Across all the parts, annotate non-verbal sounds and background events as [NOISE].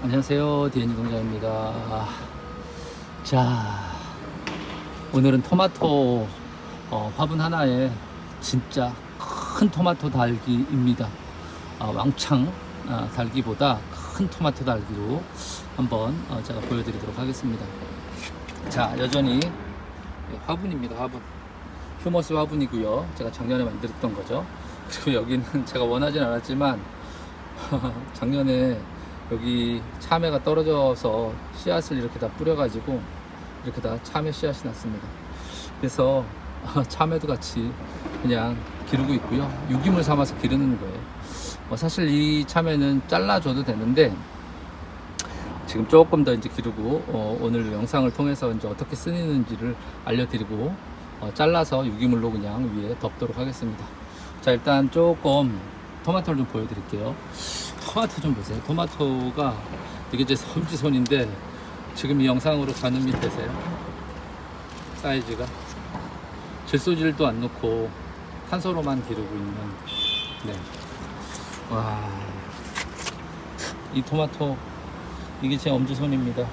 안녕하세요. 디엔이 공장입니다. 자, 오늘은 토마토 어, 화분 하나에 진짜 큰 토마토 달기입니다. 아, 왕창 아, 달기보다 큰 토마토 달기로 한번 어, 제가 보여드리도록 하겠습니다. 자, 여전히 화분입니다. 화분. 휴머스 화분이고요. 제가 작년에 만들었던 거죠. 그리고 여기는 [LAUGHS] 제가 원하진 않았지만 [LAUGHS] 작년에 여기 참외가 떨어져서 씨앗을 이렇게 다 뿌려가지고 이렇게 다 참외 씨앗이 났습니다. 그래서 [LAUGHS] 참외도 같이 그냥 기르고 있고요. 유기물 삼아서 기르는 거예요. 어, 사실 이 참외는 잘라줘도 되는데 지금 조금 더 이제 기르고 어, 오늘 영상을 통해서 이제 어떻게 쓰는지를 알려드리고 어, 잘라서 유기물로 그냥 위에 덮도록 하겠습니다. 자 일단 조금 토마토를 좀 보여드릴게요. 토마토 좀 보세요. 토마토가 이게 이제 섬지손인데 지금 이 영상으로 가는 밑에세요. 사이즈가 질소질도 안 넣고 탄소로만 기르고 있는 네. 와. 이 토마토 이게 제 엄지손입니다.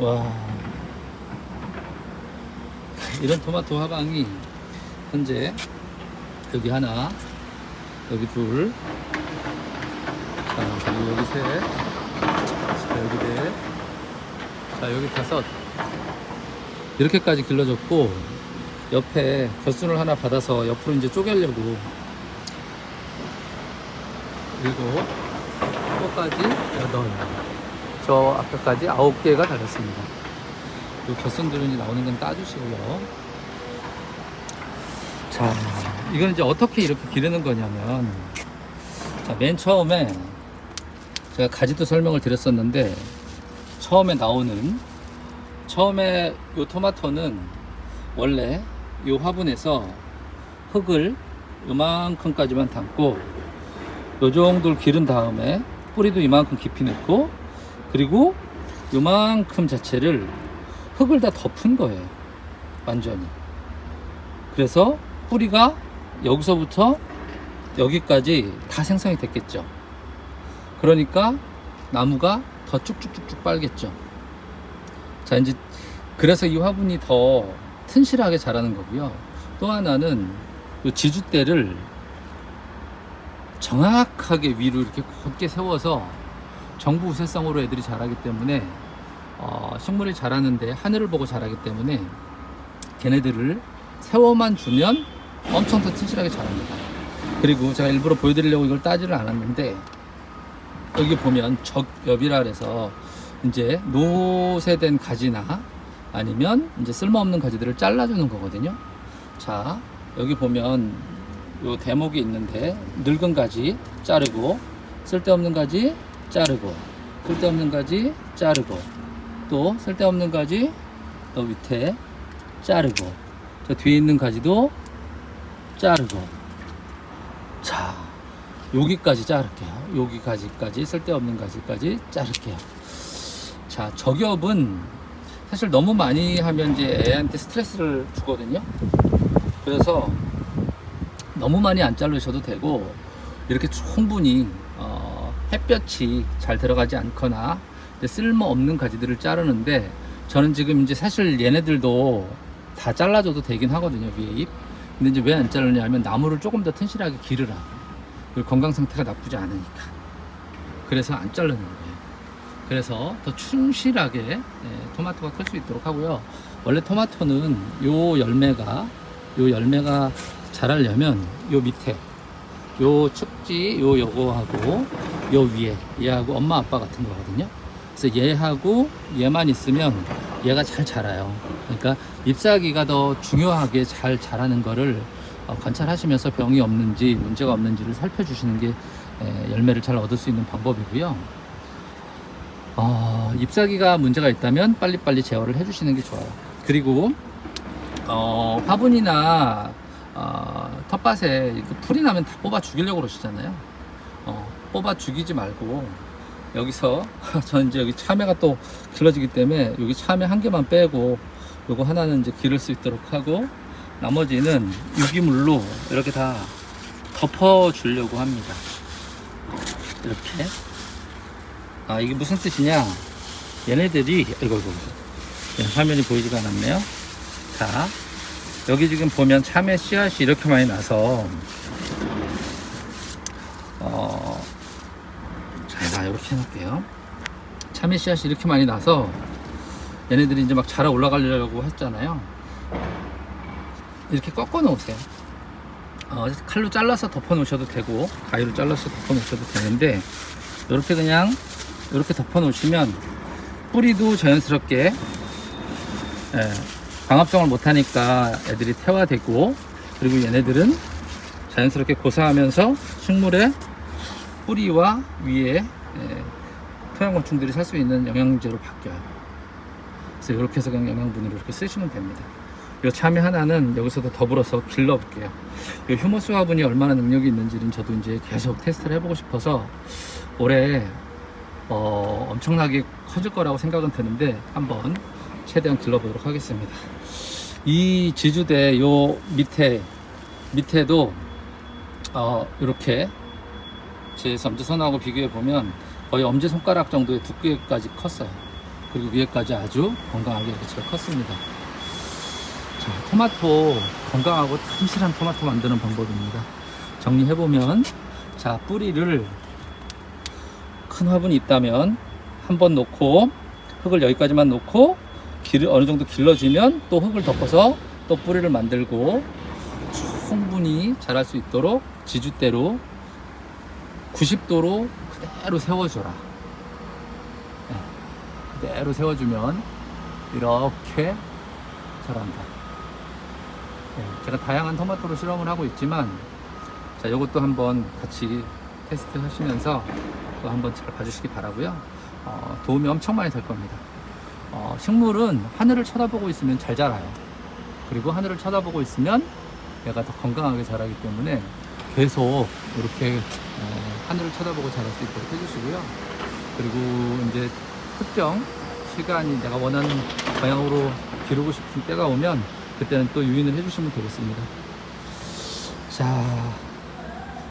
와. 이런 토마토 화방이 현재 여기 하나, 여기 둘, 자, 여기 셋, 자, 여기 넷, 자, 여기 다섯. 이렇게까지 길러졌고, 옆에 벼순을 하나 받아서 옆으로 이제 쪼개려고. 그리고, 이거까지 여덟. 저 앞에까지 아홉 개가 달렸습니다. 이 벼순들은 이제 나오는 건 따주시고요. 자, 이건 이제 어떻게 이렇게 기르는 거냐면, 자, 맨 처음에 제가 가지도 설명을 드렸었는데, 처음에 나오는, 처음에 요 토마토는 원래 요 화분에서 흙을 요만큼까지만 담고, 요 정도를 기른 다음에 뿌리도 이만큼 깊이 넣고, 그리고 요만큼 자체를 흙을 다 덮은 거예요. 완전히. 그래서 뿌리가 여기서부터 여기까지 다 생성이 됐겠죠. 그러니까 나무가 더 쭉쭉쭉쭉 빨겠죠. 자, 이제 그래서 이 화분이 더 튼실하게 자라는 거고요. 또 하나는 이 지주대를 정확하게 위로 이렇게 곧게 세워서 정부 우세성으로 애들이 자라기 때문에 어, 식물이 자라는데 하늘을 보고 자라기 때문에 걔네들을 세워만 주면 엄청 더 튼실하게 자랍니다. 그리고 제가 일부러 보여드리려고 이걸 따지를 않았는데 여기 보면 적엽이라 그래서 이제 노쇠된 가지나 아니면 이제 쓸모없는 가지들을 잘라주는 거거든요. 자 여기 보면 요 대목이 있는데 늙은 가지 자르고 쓸데없는 가지 자르고 쓸데없는 가지 자르고 또 쓸데없는 가지 또 밑에 자르고 저 뒤에 있는 가지도 자르고 자 여기까지 자를게요. 여기 가지까지 쓸데없는 가지까지 자를게요. 자 저겹은 사실 너무 많이 하면 이제 애한테 스트레스를 주거든요. 그래서 너무 많이 안 자르셔도 되고 이렇게 충분히 어, 햇볕이 잘 들어가지 않거나 쓸모없는 가지들을 자르는데 저는 지금 이제 사실 얘네들도 다 잘라줘도 되긴 하거든요 위에 잎. 근데 이제 왜 안 자르냐면 나무를 조금 더 튼실하게 기르라 그리고 건강 상태가 나쁘지 않으니까. 그래서 안 자르는 거예요. 그래서 더 충실하게 예, 토마토가 클 수 있도록 하고요. 원래 토마토는 요 열매가 요 열매가 자라려면 요 밑에 요 축지 요 요거하고 요 위에 얘하고 엄마 아빠 같은 거거든요. 그래서 얘하고 얘만 있으면 얘가 잘 자라요. 그러니까 잎사귀가 더 중요하게 잘 자라는 거를 어, 관찰하시면서 병이 없는지 문제가 없는지를 살펴주시는 게 에, 열매를 잘 얻을 수 있는 방법이고요 어, 잎사귀가 문제가 있다면 빨리빨리 제어를 해주시는 게 좋아요 그리고 어, 화분이나 어, 텃밭에 이렇게 풀이 나면 다 뽑아 죽이려고 그러시잖아요. 어, 뽑아 죽이지 말고 여기서 [LAUGHS] 저는 이제 여기 참외가 또 길러지기 때문에 여기 참외 한 개만 빼고 요거 하나는 이제 기를 수 있도록 하고 나머지는 유기물로 이렇게 다 덮어 주려고 합니다. 이렇게. 아 이게 무슨 뜻이냐? 얘네들이 이거 이거. 화면이 보이지가 않았네요. 자 여기 지금 보면 참외 씨앗이 이렇게 많이 나서 어, 자 이렇게 해놓을게요. 참외 씨앗이 이렇게 많이 나서 얘네들이 이제 막 자라 올라가려고 했잖아요 이렇게 꺾어 놓으세요 어, 칼로 잘라서 덮어 놓으셔도 되고 가위로 잘라서 덮어 놓으셔도 되는데 이렇게 그냥 이렇게 덮어 놓으시면 뿌리도 자연스럽게 예, 광합성을 못하니까 애들이 태화되고 그리고 얘네들은 자연스럽게 고사하면서 식물의 뿌리와 위에 예, 토양곤충들이 살 수 있는 영양제로 바뀌어요. 그래서 이렇게 해서 그냥 영양분으로 이렇게 쓰시면 됩니다. 이 참외 하나는 여기서도 더불어서 길러볼게요. 이 휴머스 화분이 얼마나 능력이 있는지는 저도 이제 계속 테스트를 해보고 싶어서 올해 어, 엄청나게 커질 거라고 생각은 드는데 한번 최대한 길러보도록 하겠습니다. 이 지주대 요 밑에 밑에도 어, 이렇게 제 엄지손하고 비교해 보면 거의 엄지 손가락 정도의 두께까지 컸어요. 그리고 위에까지 아주 건강하게 이렇게 잘 컸습니다. 자, 토마토 건강하고 튼실한 토마토 만드는 방법입니다. 정리해 보면 자 뿌리를 큰 화분이 있다면 한 번 놓고 흙을 여기까지만 놓고 길 어느 정도 길러지면 또 흙을 덮어서 또 뿌리를 만들고 충분히 자랄 수 있도록 지주대로 90도로 그대로 세워줘라. 네, 그대로 세워주면 이렇게 자란다. 네, 제가 다양한 토마토로 실험을 하고 있지만 자 이것도 한번 같이 테스트 하시면서 또 한번 잘 봐주시기 바라고요. 어, 도움이 엄청 많이 될 겁니다. 어, 식물은 하늘을 쳐다보고 있으면 잘 자라요. 그리고 하늘을 쳐다보고 있으면 얘가 더 건강하게 자라기 때문에 계속 이렇게 어, 하늘을 쳐다보고 자랄 수 있도록 해주시고요. 그리고 이제 특정 시간이 내가 원하는 방향으로 기르고 싶은 때가 오면 그때는 또 유인을 해주시면 되겠습니다. 자,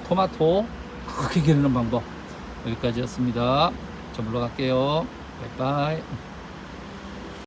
토마토 크게 기르는 방법 여기까지였습니다. 저 물러갈게요. 바이바이.